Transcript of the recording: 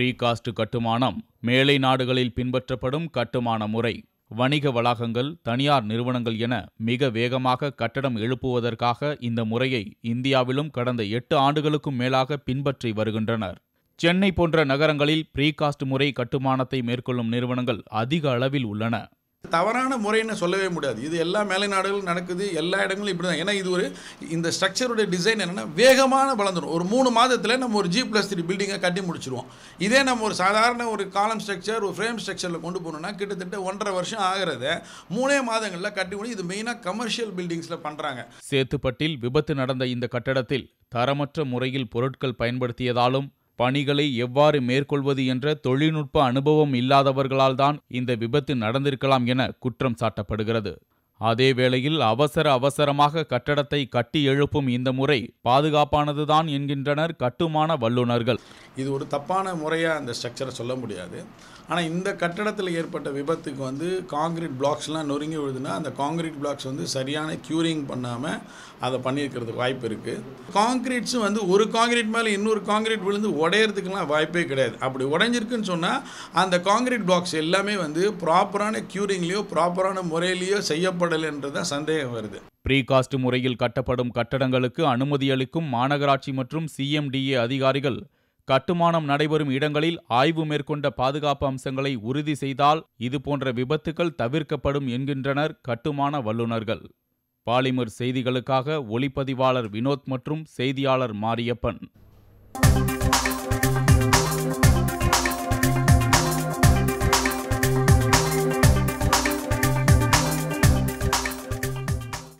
Precast கட்டுமானம் மேலை நாடுகளில் பின்பற்றப்படும் கட்டுமான முறை. வணிக வளாகங்கள் தனியார் நிறுவனங்கள் என மிக வேகமாக கட்டடம் எழுப்புவதற்காக இந்த முறையை இந்தியாவிலும் கடந்த எட்டு ஆண்டுகளுக்கும் மேலாக பின்பற்றி வருகின்றனர். சென்னை போன்ற நகரங்களில் ப்ரீகாஸ்ட் முறை கட்டுமானத்தை மேற்கொள்ளும் நிறுவனங்கள் அதிக அளவில் உள்ளன. தவறான முறைன்னு சொல்லவே முடியாது. இது எல்லா மேலை நாடுகளும் நடக்குது எல்லா இடங்களும் இப்படி தான் ஏன்னா இது ஒரு இந்த ஸ்ட்ரக்சருடைய டிசைன் என்னென்னா வேகமான வளர்ந்துடும் ஒரு மூணு மாதத்தில் நம்ம ஒரு ஜி ப்ளஸ் த்ரீ பில்டிங்கை கட்டி முடிச்சிருவோம். இதே நம்ம ஒரு சாதாரண ஒரு காலம் ஸ்ட்ரக்சர் ஒரு ஃப்ரேம் ஸ்ட்ரக்சரில் கொண்டு போகணும்னா கிட்டத்தட்ட ஒன்றரை வருஷம் ஆகிறத மூணே மாதங்களில் கட்டி முடியும் இது மெயினாக கமர்ஷியல் பில்டிங்ஸில் பண்ணுறாங்க சேத்துப்பட்டில் விபத்து நடந்த இந்த கட்டடத்தில் தரமற்ற முறையில் பொருட்கள் பயன்படுத்தியதாலும் பணிகளை எவ்வாறு மேற்கொள்வது என்ற தொழில்நுட்ப அனுபவம் இல்லாதவர்களால்தான் இந்த விபத்து நடந்திருக்கலாம் என குற்றம் சாட்டப்படுகிறது. அதே வேளையில் அவசர அவசரமாக கட்டடத்தை கட்டி எழுப்பும் இந்த முறை பாதுகாப்பானதுதான் என்கின்றனர் கட்டுமான வல்லுநர்கள். இது ஒரு தப்பான முறையாக அந்த ஸ்ட்ரக்சரை சொல்ல முடியாது. ஆனால் இந்த கட்டடத்தில் ஏற்பட்ட விபத்துக்கு வந்து காங்கிரீட் பிளாக்ஸ்லாம் நொறுங்கி விழுதுன்னா அந்த காங்கிரீட் பிளாக்ஸ் வந்து சரியான க்யூரிங் பண்ணாமல் அதை பண்ணியிருக்கிறதுக்கு வாய்ப்பு இருக்குது காங்கிரீட்ஸும் வந்து ஒரு காங்கிரீட் மேலே இன்னொரு காங்கிரீட் விழுந்து உடையறதுக்கெல்லாம் வாய்ப்பே கிடையாது. அப்படி உடைஞ்சிருக்குன்னு சொன்னால் அந்த காங்கிரீட் பிளாக்ஸ் எல்லாமே வந்து ப்ராப்பரான க்யூரிங்லேயோ ப்ராப்பரான முறையிலையோ செய்யப்படலைன்றது தான் சந்தேகம் வருது. ப்ரீகாஸ்ட் முறையில் கட்டப்படும் கட்டடங்களுக்கு அனுமதி அளிக்கும் மாநகராட்சி மற்றும் சிஎம்டிஏ அதிகாரிகள் கட்டுமானம் நடைபெறும் இடங்களில் ஆய்வு மேற்கொண்ட பாதுகாப்பு அம்சங்களை உறுதி செய்தால் இதுபோன்ற விபத்துகள் தவிர்க்கப்படும் என்கின்றனர் கட்டுமான வல்லுநர்கள். பாலிமர் செய்திகளுக்காக ஒளிப்பதிவாளர் வினோத் மற்றும் செய்தியாளர் மாரியப்பன்.